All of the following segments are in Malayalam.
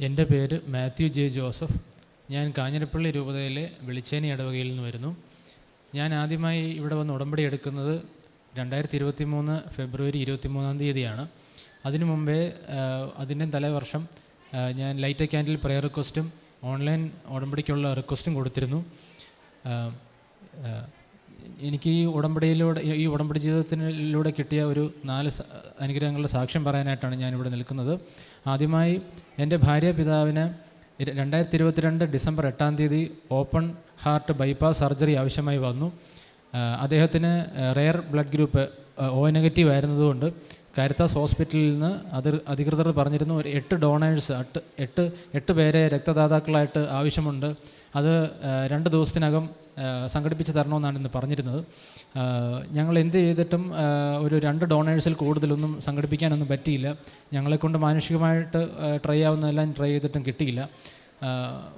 എന്റെ പേര് മാത്യു ജെ ജോസഫ്. ഞാൻ കാഞ്ഞിരപ്പള്ളി രൂപതയിലെ വെളിച്ചേനി ഇടവകയിൽ നിന്ന് വരുന്നു. ഞാൻ ആദ്യമായി ഇവിടെ വന്ന് ഉടമ്പടി എടുക്കുന്നത് രണ്ടായിരത്തി ഇരുപത്തി മൂന്ന് ഫെബ്രുവരി ഇരുപത്തി മൂന്നാം തീയതിയാണ്. അതിനു മുമ്പേ അതിന്റെ തലേവർഷം ഞാൻ ലൈറ്റ് ക്യാൻഡിൽ പ്രെയർ റിക്വസ്റ്റും ഓൺലൈൻ ഉടമ്പടിക്കുള്ള റിക്വസ്റ്റും കൊടുത്തിരുന്നു. എനിക്ക് ഈ ഉടമ്പടിയിലൂടെ ഈ- ഉടമ്പടി ജീവിതത്തിലൂടെ കിട്ടിയ ഒരു നാല് അനുഗ്രഹങ്ങളുടെ സാക്ഷ്യം പറയാനായിട്ടാണ് ഞാനിവിടെ നിൽക്കുന്നത്. ആദ്യമായി എന്റെ ഭാര്യ പിതാവിന് രണ്ടായിരത്തി ഇരുപത്തിരണ്ട് ഡിസംബർ എട്ടാം തീയതി ഓപ്പൺ ഹാർട്ട് ബൈപ്പാസ് സർജറി ആവശ്യമായി വന്നു. അദ്ദേഹത്തിന് rare blood group O negative ആയിരുന്നതുകൊണ്ട് Caritas ഹോസ്പിറ്റലിൽ നിന്ന് അത് അധികൃതർ പറഞ്ഞിരുന്നു ഒരു എട്ട് ഡോണേഴ്സ് എട്ട് എട്ട് എട്ട് പേരെ രക്തദാതാക്കളായിട്ട് ആവശ്യമുണ്ട്. അത് രണ്ട് ദിവസത്തിനകം സംഘടിപ്പിച്ച് തരണമെന്നാണ് ഇന്ന് പറഞ്ഞിരുന്നത്. ഞങ്ങൾ എന്ത് ചെയ്തിട്ടും ഒരു രണ്ട് ഡോണേഴ്സിൽ കൂടുതലൊന്നും സംഘടിപ്പിക്കാനൊന്നും പറ്റിയില്ല. ഞങ്ങളെക്കൊണ്ട് മാനുഷികമായിട്ട് ട്രൈ ആവുന്നതെല്ലാം ട്രൈ ചെയ്തിട്ടും കിട്ടിയില്ല.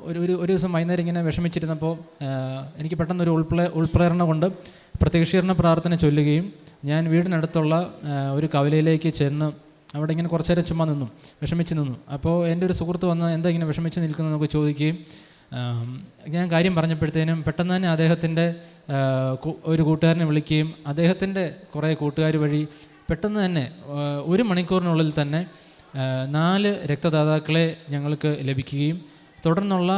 ഒരു ഒരു ഒരു ദിവസം വൈകുന്നേരം ഇങ്ങനെ വിഷമിച്ചിരുന്നപ്പോൾ എനിക്ക് എനിക്ക് പെട്ടെന്നൊരു ഉൾപ്രേ ഉൾപ്രേരണ കൊണ്ട് പ്രത്യക്ഷീകരണ പ്രാർത്ഥന ചൊല്ലുകയും ഞാൻ വീടിനടുത്തുള്ള ഒരു കവലയിലേക്ക് ചെന്ന് അവിടെ ഇങ്ങനെ കുറച്ച് നേരം ചുമ്മാ നിന്നു വിഷമിച്ച് നിന്നു. അപ്പോൾ എന്റെ ഒരു സുഹൃത്ത് വന്ന് എന്താ ഇങ്ങനെ വിഷമിച്ച് നിൽക്കുന്നത് നമുക്ക് ചോദിക്കുകയും ഞാൻ കാര്യം പറഞ്ഞപ്പോഴത്തേനും പെട്ടെന്ന് തന്നെ അദ്ദേഹത്തിന്റെ ഒരു കൂട്ടുകാരനെ വിളിക്കുകയും അദ്ദേഹത്തിന്റെ കുറേ കൂട്ടുകാർ വഴി പെട്ടെന്ന് തന്നെ ഒരു മണിക്കൂറിനുള്ളിൽ തന്നെ നാല് രക്തദാതാക്കളെ ഞങ്ങൾക്ക് ലഭിക്കുകയും തുടർന്നുള്ള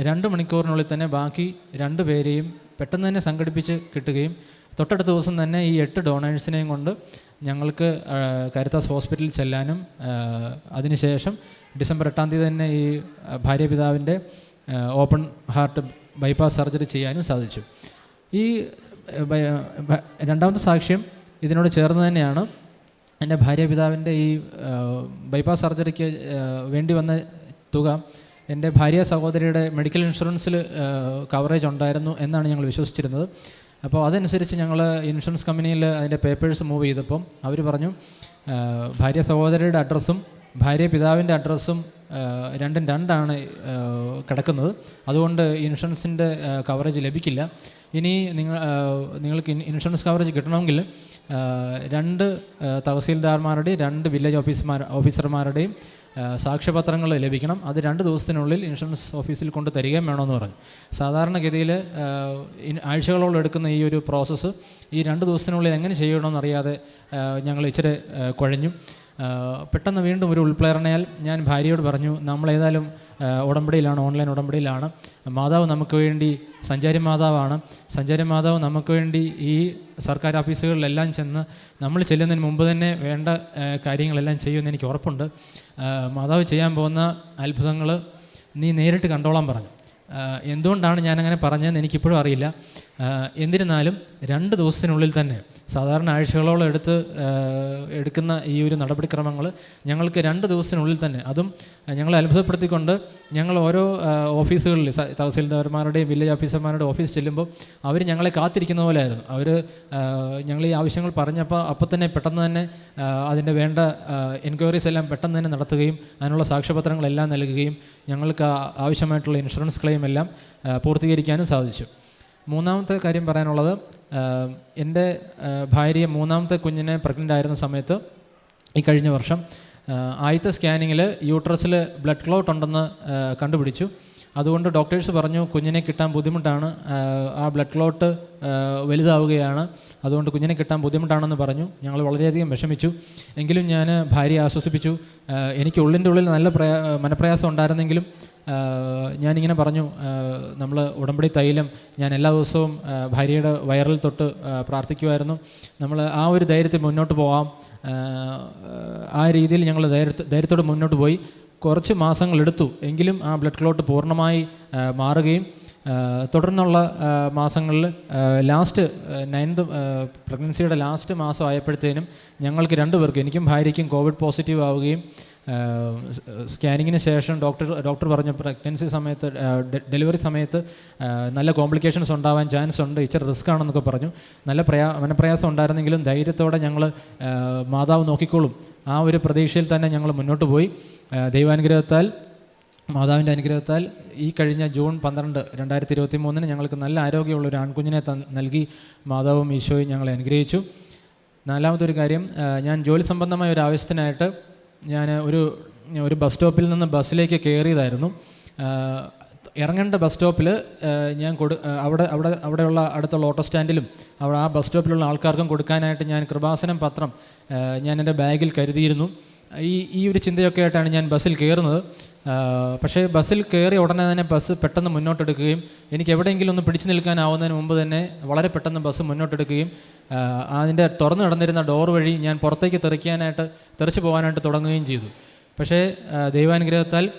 രണ്ട് മണിക്കൂറിനുള്ളിൽ തന്നെ ബാക്കി രണ്ട് പേരെയും പെട്ടെന്ന് തന്നെ സംഘടിപ്പിച്ച് കിട്ടുകയും തൊട്ടടുത്ത ദിവസം തന്നെ ഈ എട്ട് ഡോണേഴ്സിനെയും കൊണ്ട് ഞങ്ങൾക്ക് കരുത്താസ് ഹോസ്പിറ്റലിൽ ചെല്ലാനും അതിനുശേഷം ഡിസംബർ എട്ടാം തീയതി തന്നെ ഈ ഭാര്യപിതാവിന്റെ ഓപ്പൺ ഹാർട്ട് ബൈപ്പാസ് സർജറി ചെയ്യാനും സാധിച്ചു. ഈ രണ്ടാമത്തെ സാക്ഷ്യം ഇതിനോട് ചേർന്ന് തന്നെയാണ് എന്റെ ഭാര്യാപിതാവിന്റെ ഈ ആ, ബൈപ്പാസ് സർജറിക്ക് വേണ്ടി വന്ന തുക എന്റെ ഭാര്യ സഹോദരിയുടെ മെഡിക്കൽ ഇൻഷുറൻസിൽ കവറേജ് ഉണ്ടായിരുന്നു എന്നാണ് ഞങ്ങൾ വിശ്വസിച്ചിരുന്നത്. അപ്പോൾ അതനുസരിച്ച് ഞങ്ങൾ ഇൻഷുറൻസ് കമ്പനിയിൽ അതിന്റെ പേപ്പേഴ്സ് മൂവ് ചെയ്തപ്പം അവർ പറഞ്ഞു ഭാര്യ സഹോദരിയുടെ അഡ്രസ്സും ഭാര്യ പിതാവിന്റെ അഡ്രസ്സും രണ്ടും രണ്ടാണ് കിടക്കുന്നത്. അതുകൊണ്ട് ഇൻഷുറൻസിന്റെ കവറേജ് ലഭിക്കില്ല. ഇനി നിങ്ങൾ നിങ്ങൾക്ക് ഇൻഷുറൻസ് കവറേജ് കിട്ടണമെങ്കിൽ രണ്ട് തഹസീൽദാർമാരുടെയും രണ്ട് വില്ലേജ് ഓഫീസർമാർ ഓഫീസർമാരുടെയും സാക്ഷ്യപത്രങ്ങൾ ലഭിക്കണം. അത് രണ്ട് ദിവസത്തിനുള്ളിൽ ഇൻഷുറൻസ് ഓഫീസിൽ കൊണ്ട് തരികയും വേണമെന്ന് പറഞ്ഞു. സാധാരണഗതിയിൽ ആഴ്ചകളോളം എടുക്കുന്ന ഈ ഒരു പ്രോസസ്സ് ഈ രണ്ട് ദിവസത്തിനുള്ളിൽ എങ്ങനെ ചെയ്യണമെന്നറിയാതെ ഞങ്ങൾ ഇച്ചിരി കുഴഞ്ഞു. പെട്ടെന്ന് വീണ്ടും ഒരു ഉൾപ്രേരണയാൽ ഞാൻ ഭാര്യയോട് പറഞ്ഞു നമ്മൾ ഏതായാലും ഉടമ്പടിയിലാണ് ഓൺലൈൻ ഉടമ്പടിയിലാണ്. മാതാവ് നമുക്ക് വേണ്ടി സഞ്ചാരി മാതാവാണ്. സഞ്ചാരി മാതാവ് നമുക്ക് വേണ്ടി ഈ സർക്കാർ ഓഫീസുകളിലെല്ലാം ചെന്ന് നമ്മൾ ചെല്ലുന്നതിന് മുമ്പ് തന്നെ വേണ്ട കാര്യങ്ങളെല്ലാം ചെയ്യുമെന്ന് എനിക്ക് ഉറപ്പുണ്ട്. മാതാവ് ചെയ്യാൻ പോകുന്ന അത്ഭുതങ്ങൾ നീ നേരിട്ട് കണ്ടോളാൻ പറഞ്ഞു. എന്തുകൊണ്ടാണ് ഞാനങ്ങനെ പറഞ്ഞതെന്ന് എനിക്കിപ്പോഴും അറിയില്ല. എന്നിരുന്നാലും രണ്ട് ദിവസത്തിനുള്ളിൽ തന്നെ സാധാരണ ആഴ്ചകളോളം എടുത്ത് എടുക്കുന്ന ഈ ഒരു നടപടിക്രമങ്ങൾ ഞങ്ങൾക്ക് രണ്ട് ദിവസത്തിനുള്ളിൽ തന്നെ അതും ഞങ്ങളെ അത്ഭുതപ്പെടുത്തിക്കൊണ്ട് ഞങ്ങൾ ഓരോ ഓഫീസുകളിൽ തഹസീൽദാർമാരുടെയും വില്ലേജ് ഓഫീസർമാരുടെ ഓഫീസ് ചെല്ലുമ്പോൾ അവർ ഞങ്ങളെ കാത്തിരിക്കുന്ന പോലെയായിരുന്നു. അവർ ഞങ്ങൾ ഈ ആവശ്യങ്ങൾ പറഞ്ഞപ്പോൾ അപ്പം തന്നെ പെട്ടെന്ന് തന്നെ അതിന്റെ വേണ്ട എൻക്വയറീസ് എല്ലാം പെട്ടെന്ന് തന്നെ നടത്തുകയും അതിനുള്ള സാക്ഷ്യപത്രങ്ങളെല്ലാം നൽകുകയും ഞങ്ങൾക്ക് ആവശ്യമായിട്ടുള്ള ഇൻഷുറൻസ് ക്ലെയിം എല്ലാം പൂർത്തീകരിക്കാനും സാധിച്ചു. മൂന്നാമത്തെ കാര്യം പറയാനുള്ളത് എന്റെ ഭാര്യ മൂന്നാമത്തെ കുഞ്ഞിനെ പ്രഗ്നന്റ് ആയിരുന്ന സമയത്ത് ഈ കഴിഞ്ഞ വർഷം ആദ്യത്തെ സ്കാനിങ്ങിൽ യൂട്രസിൽ ബ്ലഡ് ക്ലോട്ട് ഉണ്ടെന്ന് കണ്ടുപിടിച്ചു. അതുകൊണ്ട് ഡോക്ടേഴ്സ് പറഞ്ഞു കുഞ്ഞിനെ കിട്ടാൻ ബുദ്ധിമുട്ടാണ്. ആ, ബ്ലഡ് ക്ലോട്ട് വലുതാവുകയാണ്. അതുകൊണ്ട് കുഞ്ഞിനെ കിട്ടാൻ ബുദ്ധിമുട്ടാണെന്ന് പറഞ്ഞു. ഞങ്ങൾ വളരെയധികം വിഷമിച്ചു. എങ്കിലും ഞാൻ ഭാര്യയെ ആശ്വസിപ്പിച്ചു. എനിക്ക് ഉള്ളിന്റെ ഉള്ളിൽ നല്ല പ്രയാ മനപ്രയാസം ഉണ്ടായിരുന്നെങ്കിലും ഞാനിങ്ങനെ പറഞ്ഞു നമ്മൾ ഉടമ്പടി തൈലം ഞാൻ എല്ലാ ദിവസവും ഭാര്യയുടെ വയറിൽ തൊട്ട് പ്രാർത്ഥിക്കുമായിരുന്നു. നമ്മൾ ആ ഒരു ധൈര്യത്തിൽ മുന്നോട്ട് പോവാം. ആ രീതിയിൽ ഞങ്ങൾ ധൈര്യ ധൈര്യത്തോടെ മുന്നോട്ട് പോയി. കുറച്ച് മാസങ്ങളെടുത്തു എങ്കിലും ആ ബ്ലഡ് ക്ലോട്ട് പൂർണമായി മാറുകയും തുടർന്നുള്ള മാസങ്ങളിൽ ലാസ്റ്റ് നയൻത് പ്രഗ്നൻസിയുടെ ലാസ്റ്റ് മാസം ആയപ്പോഴത്തേനും ഞങ്ങൾക്ക് രണ്ടുപേർക്കും എനിക്കും ഭാര്യയ്ക്കും കോവിഡ് പോസിറ്റീവ് ആവുകയും സ്കാനിങ്ങിന് ശേഷം ഡോക്ടർ ഡോക്ടർ പറഞ്ഞു പ്രഗ്നൻസി സമയത്ത് ഡെലിവറി സമയത്ത് നല്ല കോംപ്ലിക്കേഷൻസ് ഉണ്ടാവാൻ ചാൻസ് ഉണ്ട് ഇച്ചിരി റിസ്ക് ആണെന്നൊക്കെ പറഞ്ഞു. നല്ല പ്രയാ മനപ്രയാസം ഉണ്ടായിരുന്നെങ്കിലും ധൈര്യത്തോടെ ഞങ്ങൾ മാതാവ് നോക്കിക്കോളും. ആ ഒരു പ്രതീക്ഷയിൽ തന്നെ ഞങ്ങൾ മുന്നോട്ട് പോയി. ദൈവാനുഗ്രഹത്താൽ മാതാവിന്റെ അനുഗ്രഹത്താൽ ഈ കഴിഞ്ഞ ജൂൺ പന്ത്രണ്ട് രണ്ടായിരത്തി ഇരുപത്തി മൂന്നിന് ഞങ്ങൾക്ക് നല്ല ആരോഗ്യമുള്ള ഒരു ആൺകുഞ്ഞിനെ നൽകി മാതാവും ഈശോയും ഞങ്ങളെ അനുഗ്രഹിച്ചു. നാലാമതൊരു കാര്യം ഞാൻ ജോലി സംബന്ധമായ ഒരു ആവശ്യത്തിനായിട്ട് ഞാൻ ഒരു ഒരു ബസ് സ്റ്റോപ്പിൽ നിന്ന് ബസ്സിലേക്ക് കയറിയതായിരുന്നു. ഇറങ്ങേണ്ട ബസ് സ്റ്റോപ്പിൽ ഞാൻ കൊടു അവിടെ അവിടെ അവിടെയുള്ള അടുത്തുള്ള ഓട്ടോ സ്റ്റാൻഡിലും അവിടെ ആ ബസ് സ്റ്റോപ്പിലുള്ള ആൾക്കാർക്കും കൊടുക്കാനായിട്ട് ഞാൻ കൃപാസനം പത്രം ഞാൻ എന്റെ ബാഗിൽ കരുതിയിരുന്നു. ഈ ഈ ഒരു ചിന്തയൊക്കെ ആയിട്ടാണ് ഞാൻ ബസ്സിൽ കയറുന്നത്. പക്ഷേ ബസ്സിൽ കയറി ഉടനെ തന്നെ ബസ് പെട്ടെന്ന് മുന്നോട്ടെടുക്കുകയും എനിക്ക് എവിടെയെങ്കിലും ഒന്ന് പിടിച്ചു നിൽക്കാനാവുന്നതിന് മുമ്പ് തന്നെ വളരെ പെട്ടെന്ന് ബസ് മുന്നോട്ടെടുക്കുകയും അതിന്റെ തുറന്നു കിടന്നിരുന്ന ഡോർ വഴി ഞാൻ പുറത്തേക്ക് തെറിക്കാനായിട്ട് തെറിച്ചു പോകാനായിട്ട് തുടങ്ങുകയും ചെയ്തു. പക്ഷേ ദൈവാനുഗ്രഹത്താൽ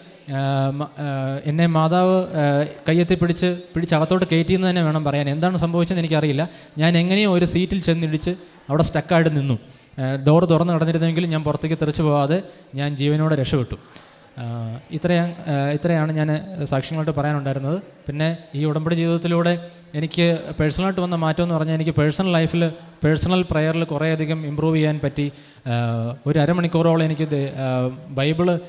എന്നെ മാതാവ് കയ്യെത്തി പിടിച്ച് പിടിച്ച് അകത്തോട്ട് കയറ്റിയെന്ന് തന്നെ വേണം പറയാൻ. എന്താണ് സംഭവിച്ചതെന്ന് എനിക്കറിയില്ല. ഞാൻ എങ്ങനെയോ ഒരു സീറ്റിൽ ചെന്നിടിച്ച് അവിടെ സ്റ്റക്കായിട്ട് നിന്നു. ഡോർ തുറന്ന് നടന്നിരുന്നെങ്കിൽ ഞാൻ പുറത്തേക്ക് തെറിച്ചു പോകാതെ ഞാൻ ജീവനോടെ രക്ഷപ്പെട്ടു. ആ, ഇത്രയാണ് ഞാൻ സാക്ഷ്യങ്ങളായിട്ട് പറയാനുണ്ടായിരുന്നത്. പിന്നെ ഈ ഉടമ്പടി ജീവിതത്തിലൂടെ എനിക്ക് പേഴ്സണലായിട്ട് വന്ന മാറ്റം എന്ന് പറഞ്ഞാൽ എനിക്ക് പേഴ്സണൽ ലൈഫിൽ പേഴ്സണൽ പ്രയറിൽ കുറേയധികം ഇമ്പ്രൂവ് ചെയ്യാൻ പറ്റി. ഒരു അരമണിക്കൂറോളം എനിക്ക് ബൈബിൾ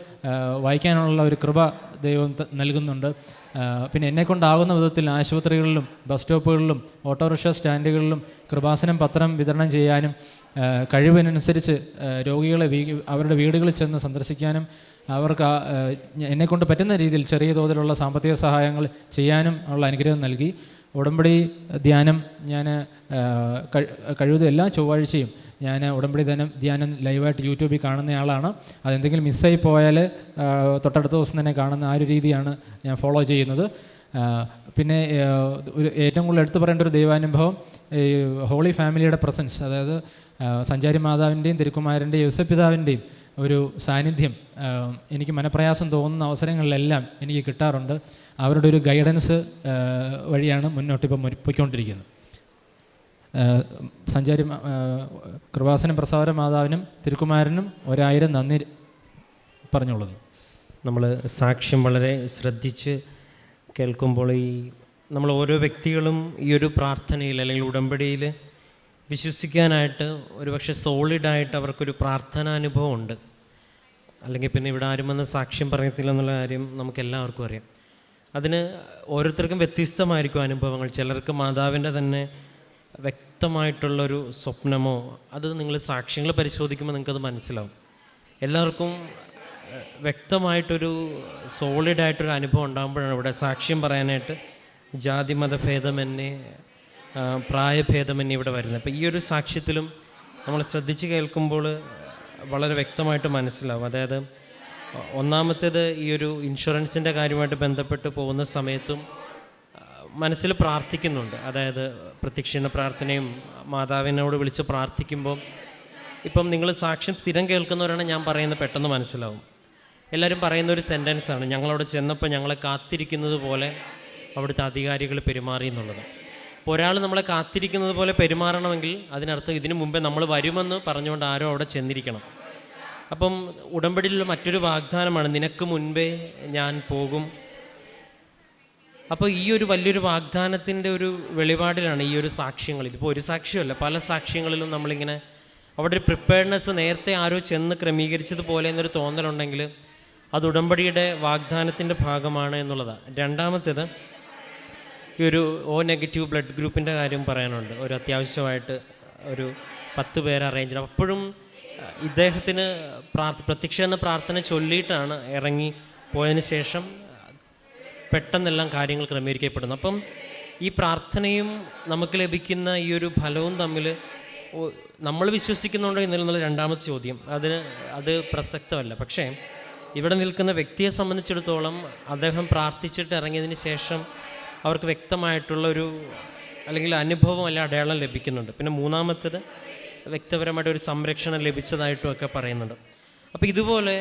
വായിക്കാനുള്ള ഒരു കൃപ ദൈവം നൽകുന്നുണ്ട്. പിന്നെ എന്നെക്കൊണ്ടാകുന്ന വിധത്തിൽ ആശുപത്രികളിലും ബസ് സ്റ്റോപ്പുകളിലും ഓട്ടോറിക്ഷ സ്റ്റാൻഡുകളിലും കൃപാസനം പത്രം വിതരണം ചെയ്യാനും കഴിവിനനുസരിച്ച് രോഗികളെ അവരുടെ വീടുകളിൽ ചെന്ന് സന്ദർശിക്കാനും അവർക്ക് എന്നെക്കൊണ്ട് പറ്റുന്ന രീതിയിൽ ചെറിയ തോതിലുള്ള സാമ്പത്തിക സഹായങ്ങൾ ചെയ്യാനും ഉള്ള അനുഗ്രഹം നൽകി. ഉടമ്പടി ധ്യാനം ഞാൻ കഴിവതും എല്ലാ ചൊവ്വാഴ്ചയും ഞാൻ ഉടമ്പടി ധനം ധ്യാനം ലൈവായിട്ട് യൂട്യൂബിൽ കാണുന്ന ആളാണ് അതെന്തെങ്കിലും മിസ്സായി പോയാൽ തൊട്ടടുത്ത ദിവസം തന്നെ കാണുന്ന ആ ഒരു രീതിയാണ് ഞാൻ ഫോളോ ചെയ്യുന്നത്. പിന്നെ ഒരു ഏറ്റവും കൂടുതൽ എടുത്തു പറയേണ്ട ഒരു ദൈവാനുഭവം ഈ ഹോളി ഫാമിലിയുടെ പ്രസൻസ് അതായത് സഞ്ചാരി മാതാവിന്റെയും തിരുക്കുമാരന്റെയും യുസപിതാവിന്റെയും ഒരു സാന്നിധ്യം എനിക്ക് മനപ്രയാസം തോന്നുന്ന അവസരങ്ങളിലെല്ലാം എനിക്ക് കിട്ടാറുണ്ട്. അവരുടെ ഒരു ഗൈഡൻസ് വഴിയാണ് മുന്നോട്ട് പോയിക്കൊണ്ടിരിക്കുന്നത്. സഞ്ചാരി കൃപാസനം പ്രസാദ മാതാവിനും തിരുക്കുമാരനും ഒരായിരം നന്ദി പറഞ്ഞോളുന്നു നമ്മൾ സാക്ഷ്യം വളരെ ശ്രദ്ധിച്ച് കേൾക്കുമ്പോൾ ഈ നമ്മൾ ഓരോ വ്യക്തികളും ഈ ഒരു പ്രാർത്ഥനയിൽ അല്ലെങ്കിൽ ഉടമ്പടിയിൽ വിശ്വസിക്കാനായിട്ട് ഒരുപക്ഷെ സോളിഡായിട്ട് അവർക്കൊരു പ്രാർത്ഥനാനുഭവം ഉണ്ട് അല്ലെങ്കിൽ പിന്നെ ഇവിടെ ആരും വന്ന് സാക്ഷ്യം പറയത്തില്ല എന്നുള്ള കാര്യം നമുക്ക് എല്ലാവർക്കും അറിയാം. അതിന് ഓരോരുത്തർക്കും വ്യത്യസ്തമായിരിക്കും അനുഭവങ്ങൾ. ചിലർക്ക് മാതാവിന്റെ തന്നെ വ്യക്തമായിട്ടുള്ളൊരു സ്വപ്നമോ അത് നിങ്ങൾ സാക്ഷ്യങ്ങൾ പരിശോധിക്കുമ്പോൾ നിങ്ങൾക്കത് മനസ്സിലാവും. എല്ലാവർക്കും വ്യക്തമായിട്ടൊരു സോളിഡായിട്ടൊരു അനുഭവം ഉണ്ടാകുമ്പോഴാണ് ഇവിടെ സാക്ഷ്യം പറയാനായിട്ട് ജാതി മതഭേദമന്യേ പ്രായഭേദമന്യേ ഇവിടെ വരുന്നത്. അപ്പോൾ ഈ ഒരു സാക്ഷ്യത്തിലും നമ്മൾ ശ്രദ്ധിച്ച് കേൾക്കുമ്പോൾ വളരെ വ്യക്തമായിട്ട് മനസ്സിലാവും. അതായത് ഒന്നാമത്തേത് ഈ ഒരു ഇൻഷുറൻസിന്റെ കാര്യമായിട്ട് ബന്ധപ്പെട്ട് പോകുന്ന സമയത്തും മനസ്സിൽ പ്രാർത്ഥിക്കുന്നുണ്ട്. അതായത് പ്രത്യക്ഷീണ പ്രാർത്ഥനയും മാതാവിനോട് വിളിച്ച് പ്രാർത്ഥിക്കുമ്പോൾ ഇപ്പം നിങ്ങൾ സാക്ഷ്യം സ്ഥിരം കേൾക്കുന്നവരാണ് ഞാൻ പറയുന്നത് പെട്ടെന്ന് മനസ്സിലാവും. എല്ലാവരും പറയുന്ന ഒരു സെന്റൻസാണ് ഞങ്ങളവിടെ ചെന്നപ്പോൾ ഞങ്ങളെ കാത്തിരിക്കുന്നത് പോലെ അവിടുത്തെ അധികാരികൾ പെരുമാറി എന്നുള്ളത്. അപ്പോൾ ഒരാൾ നമ്മളെ കാത്തിരിക്കുന്നത് പോലെ പെരുമാറണമെങ്കിൽ അതിനർത്ഥം ഇതിനു മുമ്പേ നമ്മൾ വരുമെന്ന് പറഞ്ഞുകൊണ്ട് ആരോ അവിടെ ചെന്നിരിക്കണം. അപ്പം ഉടമ്പടിയിലുള്ള മറ്റൊരു വാഗ്ദാനമാണ് നിനക്ക് മുൻപേ ഞാൻ പോകും അപ്പോൾ ഈ ഒരു വലിയൊരു വാഗ്ദാനത്തിന്റെ ഒരു വെളിപാടിലാണ് ഈ ഒരു സാക്ഷ്യങ്ങൾ. ഇതിപ്പോൾ ഒരു സാക്ഷ്യമല്ല പല സാക്ഷ്യങ്ങളിലും നമ്മളിങ്ങനെ അവിടെ ഒരു പ്രിപ്പയർനെസ് നേരത്തെ ആരോ ചെന്ന് ക്രമീകരിച്ചതുപോലെ എന്നൊരു തോന്നലുണ്ടെങ്കിൽ അത് ഉടമ്പടിയുടെ വാഗ്ദാനത്തിന്റെ ഭാഗമാണ് എന്നുള്ളതാണ് രണ്ടാമത്തേത് ഈ ഒരു ഓ നെഗറ്റീവ് ബ്ലഡ് ഗ്രൂപ്പിന്റെ കാര്യം പറയാനുണ്ട്. ഒരു അത്യാവശ്യമായിട്ട് ഒരു പത്ത് പേര് അറേഞ്ച് അപ്പോഴും ഇദ്ദേഹത്തിന് പ്രാർത്ഥ പ്രത്യക്ഷ പ്രാർത്ഥന ചൊല്ലിയിട്ടാണ് ഇറങ്ങി പോയതിന് ശേഷം പെട്ടെന്നെല്ലാം കാര്യങ്ങൾ ക്രമീകരിക്കപ്പെടുന്നു. അപ്പം ഈ പ്രാർത്ഥനയും നമുക്ക് ലഭിക്കുന്ന ഈ ഒരു ഫലവും തമ്മിൽ നമ്മൾ വിശ്വസിക്കുന്നുണ്ടോ എന്നുള്ള രണ്ടാമത്തെ ചോദ്യം. അതിന് അത് പ്രസക്തമല്ല. പക്ഷേ ഇവിടെ നിൽക്കുന്ന വ്യക്തിയെ സംബന്ധിച്ചിടത്തോളം അദ്ദേഹം പ്രാർത്ഥിച്ചിട്ട് ഇറങ്ങിയതിന് ശേഷം അവർക്ക് വ്യക്തമായിട്ടുള്ള ഒരു അല്ലെങ്കിൽ അനുഭവം അല്ല അടയാളം ലഭിക്കുന്നുണ്ട്. പിന്നെ മൂന്നാമത്തേത് വ്യക്തിപരമായിട്ട് ഒരു സംരക്ഷണം ലഭിച്ചതായിട്ടും ഒക്കെ പറയുന്നുണ്ട്. അപ്പോൾ ഇതുപോലെ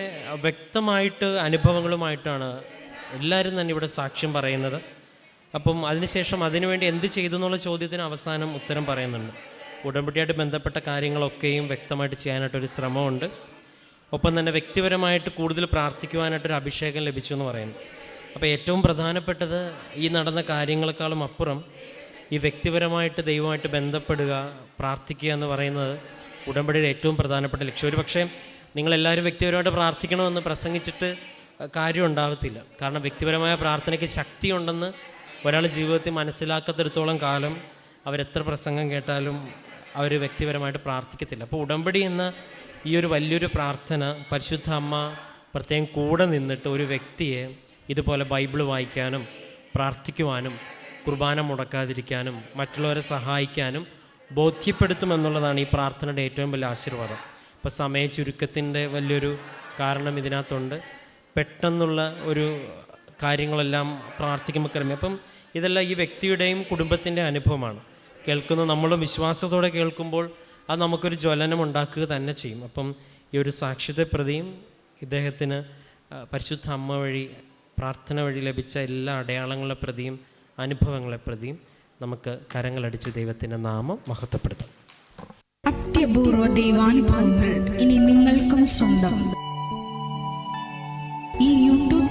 വ്യക്തമായിട്ട് അനുഭവങ്ങളുമായിട്ടാണ് എല്ലാവരും തന്നെ ഇവിടെ സാക്ഷ്യം പറയുന്നത്. അപ്പം അതിനുശേഷം അതിനുവേണ്ടി എന്ത് ചെയ്തു എന്നുള്ള ചോദ്യത്തിന് അവസാനം ഉത്തരം പറയുന്നുണ്ട്. ഉടമ്പടിയായിട്ട് ബന്ധപ്പെട്ട കാര്യങ്ങളൊക്കെയും വ്യക്തമായിട്ട് ചെയ്യാനായിട്ടൊരു ശ്രമമുണ്ട്. ഒപ്പം തന്നെ വ്യക്തിപരമായിട്ട് കൂടുതൽ പ്രാർത്ഥിക്കുവാനായിട്ടൊരു അഭിഷേകം ലഭിച്ചു എന്ന് പറയുന്നു. അപ്പോൾ ഏറ്റവും പ്രധാനപ്പെട്ടത് ഈ നടന്ന കാര്യങ്ങളെക്കാളും അപ്പുറം ഈ വ്യക്തിപരമായിട്ട് ദൈവമായിട്ട് ബന്ധപ്പെടുക പ്രാർത്ഥിക്കുക എന്ന് പറയുന്നത് ഉടമ്പടിയുടെ ഏറ്റവും പ്രധാനപ്പെട്ട ലക്ഷ്യം. ഒരു പക്ഷേ നിങ്ങളെല്ലാവരും വ്യക്തിപരമായിട്ട് പ്രാർത്ഥിക്കണമെന്ന് പ്രസംഗിച്ചിട്ട് കാര്യം ഉണ്ടാകത്തില്ല കാരണം വ്യക്തിപരമായ പ്രാർത്ഥനയ്ക്ക് ശക്തിയുണ്ടെന്ന് ഒരാൾ ജീവിതത്തിൽ മനസ്സിലാക്കത്തിടത്തോളം കാലം അവരെത്ര പ്രസംഗം കേട്ടാലും അവർ വ്യക്തിപരമായിട്ട് പ്രാർത്ഥിക്കത്തില്ല. അപ്പോൾ ഉടമ്പടി എന്ന ഈ ഒരു വലിയൊരു പ്രാർത്ഥന പരിശുദ്ധ അമ്മ പ്രത്യേകം കൂടെ നിന്നിട്ട് ഒരു വ്യക്തിയെ ഇതുപോലെ ബൈബിൾ വായിക്കാനും പ്രാർത്ഥിക്കുവാനും കുർബാന മുടക്കാതിരിക്കാനും മറ്റുള്ളവരെ സഹായിക്കാനും ബോധ്യപ്പെടുത്തുമെന്നുള്ളതാണ് ഈ പ്രാർത്ഥനയുടെ ഏറ്റവും വലിയ ആശീർവാദം. ഇപ്പോൾ സമയ ചുരുക്കത്തിന്റെ വലിയൊരു കാരണം ഇതിനകത്തുണ്ട്. പെട്ടെന്നുള്ള ഒരു കാര്യങ്ങളെല്ലാം പ്രാർത്ഥിക്കുമ്പോൾ കരമേ അപ്പം ഇതെല്ലാം ഈ വ്യക്തിയുടെയും കുടുംബത്തിന്റെ അനുഭവമാണ്. കേൾക്കുന്ന നമ്മളും വിശ്വാസത്തോടെ കേൾക്കുമ്പോൾ അത് നമുക്കൊരു ജ്വലനം ഉണ്ടാക്കുക തന്നെ ചെയ്യും. അപ്പം ഈ ഒരു സാക്ഷ്യത്തെ പ്രതിയും ഇദ്ദേഹത്തിന് പരിശുദ്ധ അമ്മ വഴി പ്രാർത്ഥന വഴി ലഭിച്ച എല്ലാ അടയാളങ്ങളെ പ്രതിയും അനുഭവങ്ങളെ പ്രതിയും നമുക്ക് കരങ്ങളടിച്ച് ദൈവത്തിന്റെ നാമം മഹത്വപ്പെടുത്താം. അത്യപൂർവ ദൈവാനുഭവങ്ങൾ ഇനി നിങ്ങൾക്കും സ്വന്തം.